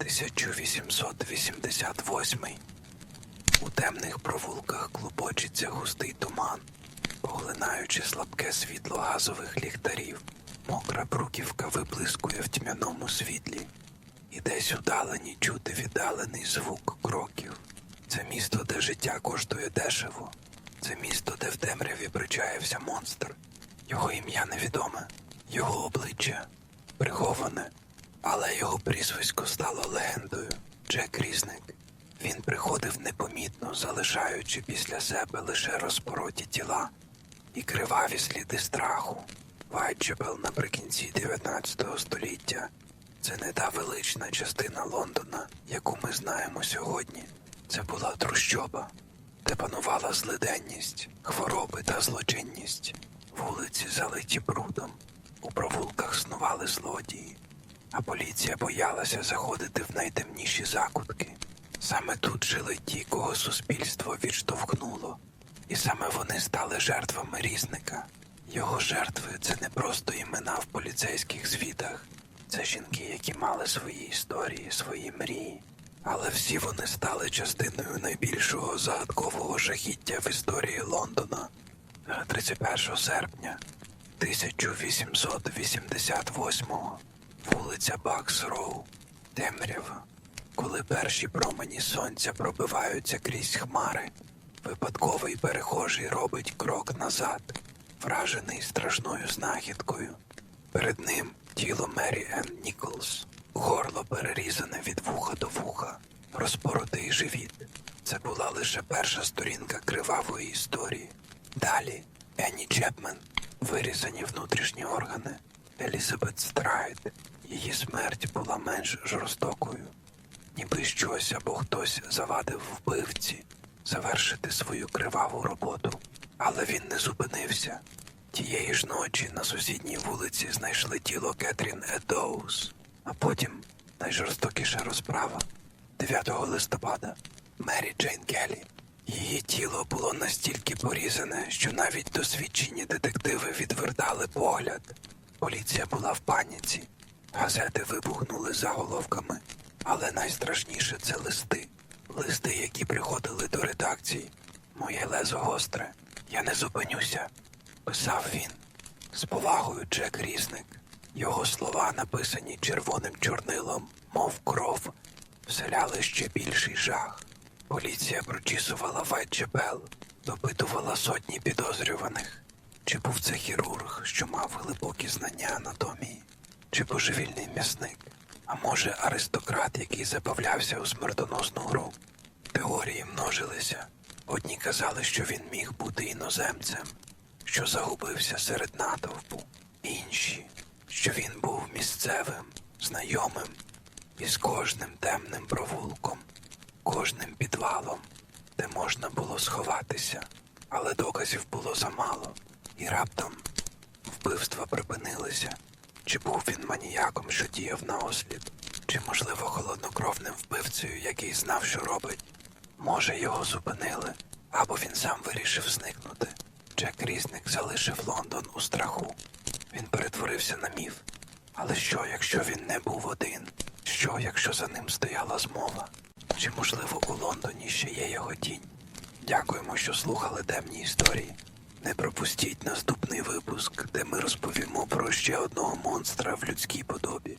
1888. У темних провулках клубочиться густий туман, поглинаючи слабке світло газових ліхтарів. Мокра бруківка виблискує в тьмяному світлі, і десь удалені чути віддалений звук кроків. Це місто, де життя коштує дешево. Це місто, де в темряві причаявся монстр. Його ім'я невідоме, його обличчя приховане, але його прізвисько стало легендою. Джек Різник. Він приходив непомітно, залишаючи після себе лише розпороті тіла і криваві сліди страху. Вайтчепел наприкінці 19 століття це не та велична частина Лондона, яку ми знаємо сьогодні. Це була трущоба, де панувала злиденність, хвороби та злочинність. Вулиці залиті брудом, у провулках снували злодії, а поліція боялася заходити в найтемніші закутки. Саме тут жили ті, кого суспільство відштовхнуло, і саме вони стали жертвами різника. Його жертви це не просто імена в поліцейських звітах, це жінки, які мали свої історії, свої мрії. Але всі вони стали частиною найбільшого загадкового жахіття в історії Лондона. Е, 31 серпня 1888-го вулиця Бакс Роу, темрява. Коли перші промені сонця пробиваються крізь хмари, випадковий перехожий робить крок назад, вражений страшною знахідкою. Перед ним тіло Мері Енн Ніколс, горло перерізане від вуха до вуха, розпоротий живіт. Це була лише перша сторінка кривавої історії. Далі Енні Чепмен, вирізані внутрішні органи, Елізабет Страйт. Її смерть була менш жорстокою, ніби щось або хтось завадив вбивці завершити свою криваву роботу. Але він не зупинився. Тієї ж ночі на сусідній вулиці знайшли тіло Кетрін Едоус, а потім найжорстокіша розправа 9 листопада Мері Джейн Келлі. Її тіло було настільки порізане, що навіть досвідчені детективи відвертали погляд. Поліція була в паніці. Газети вибухнули заголовками. Але найстрашніше це листи. Листи, які приходили до редакції. Моє лезо гостре. Я не зупинюся. Писав він. З повагою Джек Різник. Його слова, написані червоним чорнилом, мов кров, вселяли ще більший жах. Поліція прочісувала Вайтчепел, допитувала сотні підозрюваних. Чи був це хірург, що мав глибокі знання анатомії, чи божевільний м'ясник, а може аристократ, який забавлявся у смертоносну гру. Теорії множилися. Одні казали, що він міг бути іноземцем, що загубився серед натовпу, інші, що він був місцевим, знайомим, і з кожним темним провулком, кожним підвалом, де можна було сховатися, але доказів було замало, і раптом вбивства припинилися. Чи був він маніяком, що діяв на ослід, чи, можливо, холоднокровним вбивцею, який знав, що робить? Може, його зупинили, або він сам вирішив зникнути. Джек Різник залишив Лондон у страху. Він перетворився на міф. Але що, якщо він не був один? Що, якщо за ним стояла змова? Чи, можливо, у Лондоні ще є його тінь? Дякуємо, що слухали темні історії. Не пропустіть наступний випуск, де ми розповімо про ще одного монстра в людській подобі.